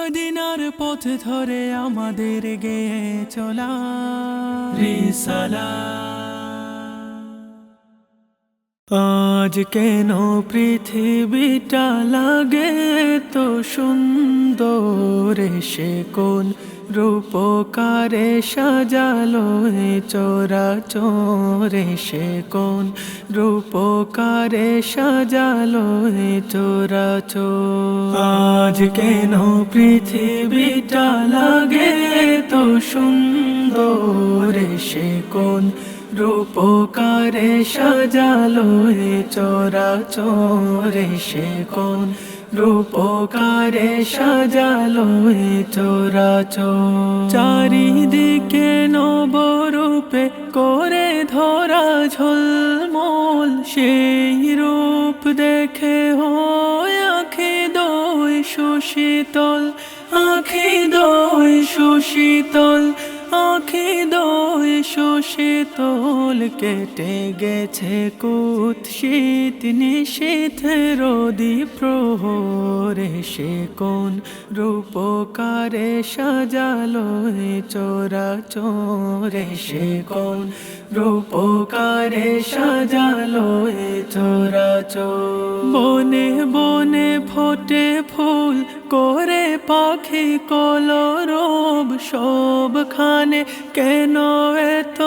মদিনার পথ ধরে আমাদের গে চলা। আজ কেন পৃথিবীটা লাগে তো সুন্দর সে কোন রূপকারে সাজালো এ চোরা চোরে সে কোন? রূপকারে সাজালো এ চোরা চোর। আজ কেন পৃথিবীটা লাগে তো সুন্দর সে কোন? রূপকারে সাজালো এ চোরা চোরে সে কোন? রূপকারে সাজালো এ চোরা চোর চারিদিকে নবরূপে করে ধরা ঝলমল, সেই রূপ দেখে হয় আখি দই সুশীতল, আখি দই সুশীতল। আখি দই সুশীতল কেটে গেছে কুৎসিত নিশীথ রোদি প্রহরে সে কোন রূপকারে সাজালো চোরা চোরে সে কোন রূপকারে সাজালো চোরা চোর। বনে বনে ফোটে ফুল করে পাখি কলরব সবখানে কেন এত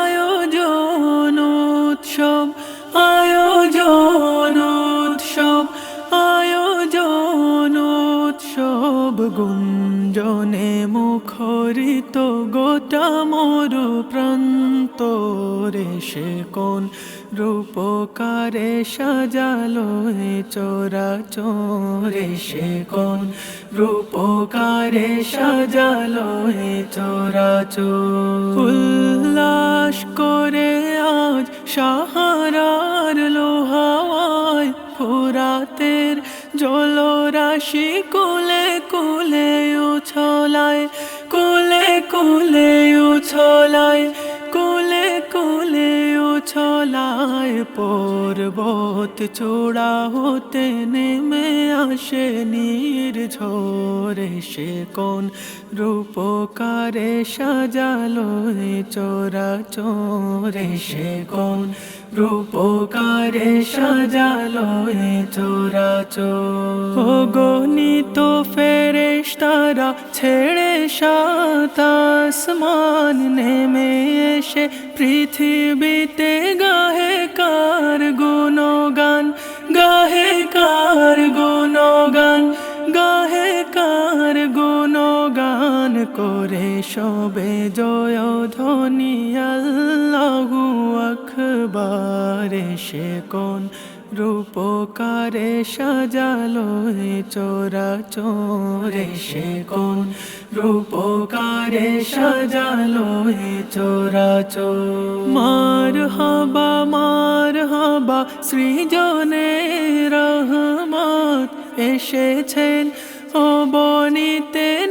আয়োজন উৎসব? আয়োজন উৎসব আয়োজন উৎসব গুঞ্জনে প্রান্তরে সে কোন রূপকারে সাজালো হে চোরা চোরে সে কোন রূপকারে সাজালো হে চোরা উল্লাস করে আজ সাহারার লোহাওয়ায় ফুরাতের জলরাশি কুলে কুলে উছলায় কুলে কুলে কুলে উছলায় পর্বত চূড়া হতে নেমে আসে নীর ঝরে। সে কোন রূপকারে সাজালো চোরা চোরে। সে কোন রূপকারে সাজালো চোরা চোর। গণিত ফেরেশতারা ছেড়ে সাতাসমান নেমে এসে পৃথিবীতে গাহে কার গুণগান? গাহে কার গুণগান? গাহে কার গুণগান করে সবে জয় ধ্বনি আল্লাহু আকবারে। সে কোন রূপকারে সাজালো এ চোরা চোরে? সে কোন রূপকারে সাজালো এ চোরা চোর? মার হাবা মার হাবা, সৃজনে রহমত। এসেছেন ও বনিতে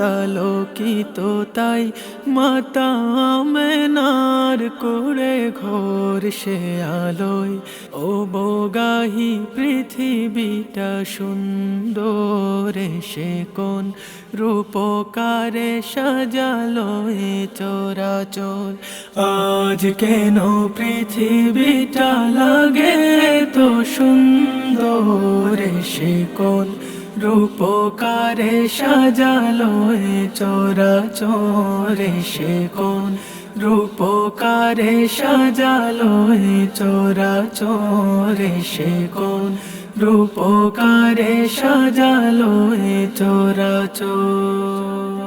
আলোকিত তাই মাতা মেনার করে ঘোর সে আলোয়। ও বোগাহি পৃথিবীটা সুন্দর সে কোন রূপকারে সাজালো এ চোরা চোর আজ কেন পৃথিবীটা লাগে তো সুন্দর সে কোন রূপকারে সাজালো এ চোরা চোরে সে কোন? রূপকারে সাজালো এ চোরা চোরে সে কোন? রূপকারে সাজালো এ চোরা চোর